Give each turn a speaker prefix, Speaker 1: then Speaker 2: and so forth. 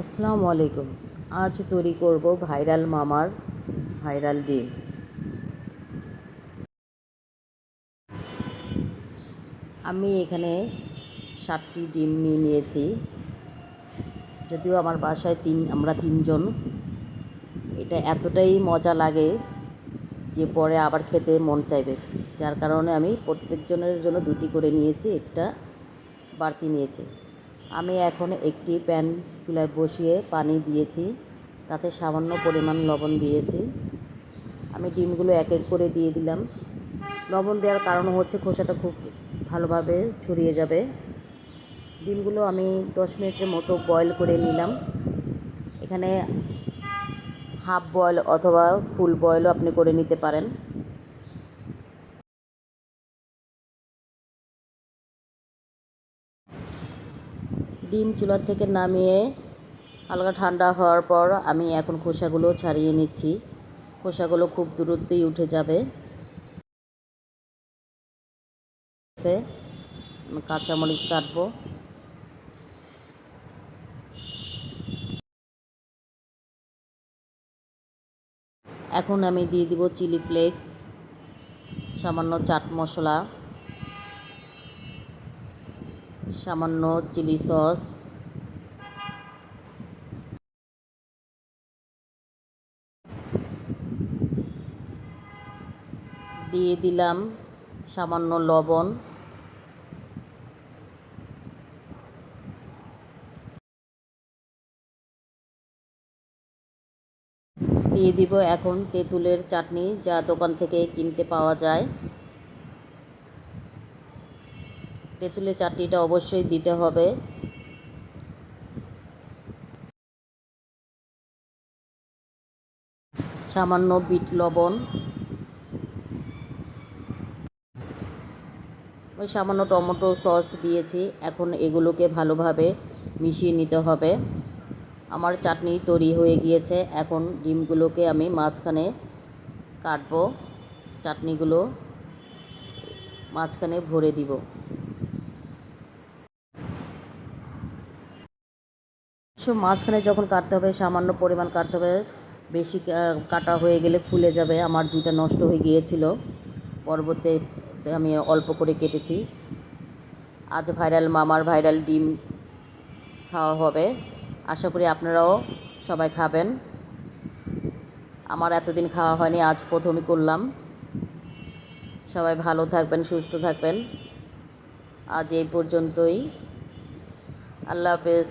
Speaker 1: আসসালামু আলাইকুম। আজ তৈরি করব ভাইরাল মামার ভাইরাল ডিম। আমি এখানে সাতটি ডিম নিয়ে নিয়েছি। যদিও আমার বাসায় তিন, আমরা তিনজন। এটা এতটাই মজা লাগে যে পরে আবার খেতে মন চাইবে। যার কারণে আমি প্রত্যেকজনের জন্য দুটি করে নিয়েছি, একটা বাড়তি নিয়েছি। আমি এখন একটি প্যান চুলায় বসিয়ে পানি দিয়েছি। তাতে সামান্য পরিমাণ লবণ দিয়েছি। আমি ডিমগুলো এক এক করে দিয়ে দিলাম। লবণ দেওয়ার কারণ হচ্ছে খোসাটা খুব ভালোভাবে ছড়িয়ে যাবে। ডিমগুলো আমি দশ মিনিটের মতো বয়েল করে নিলাম। এখানে হাফ বয়েল অথবা ফুল বয়েলও আপনি করে নিতে পারেন। ডিম চুলার থেকে নামিয়ে হালকা ঠান্ডা হওয়ার পর আমি এখন খোসাগুলো ছাড়িয়ে নিচ্ছি। খোসাগুলো খুব দূরত্বেই উঠে যাবে। কাঁচামরিচ কাটবো। এখন আমি দিয়ে দিব চিলি ফ্লেক্স, সামান্য চাট মশলা। সামান্য চিলি সস। দিয়ে দিলাম সামান্য লবণ। দিয়ে দিব এখন তেঁতুলের চাটনি, যা দোকান থেকে কিনতে পাওয়া যায়। তেঁতুলের চাটনিটা অবশ্যই দিতে হবে। সামান্য বিট লবণ। ওই সামান্য টমেটো সস দিয়েছি। এখন এগুলোকে ভালোভাবে মিশিয়ে নিতে হবে। আমার চাটনি তৈরি হয়ে গিয়েছে। এখন ডিমগুলোকে আমি মাঝখানে কাটবো। চাটনিগুলো মাঝখানে ভরে দিব। সো মাঝখানে যখন কাটতে হবে, সামান্য পরিমাণ কাটতে হবে, বেশি কাটা হয়ে গেলে খুলে যাবে, আমার দুইটা নষ্ট হয়ে গিয়েছিল। পরবর্তীতে আমি অল্প করে কেটেছি। আজ ভাইরাল মামার ভাইরাল ডিম খাওয়া হবে। আশা করি আপনারাও সবাই খাবেন। আমার এতদিন খাওয়া হয়নি, আজ প্রথমই করলাম। সবাই ভালো থাকবেন, সুস্থ থাকবেন। আজ এই পর্যন্তই। আল্লাহ হাফেজ।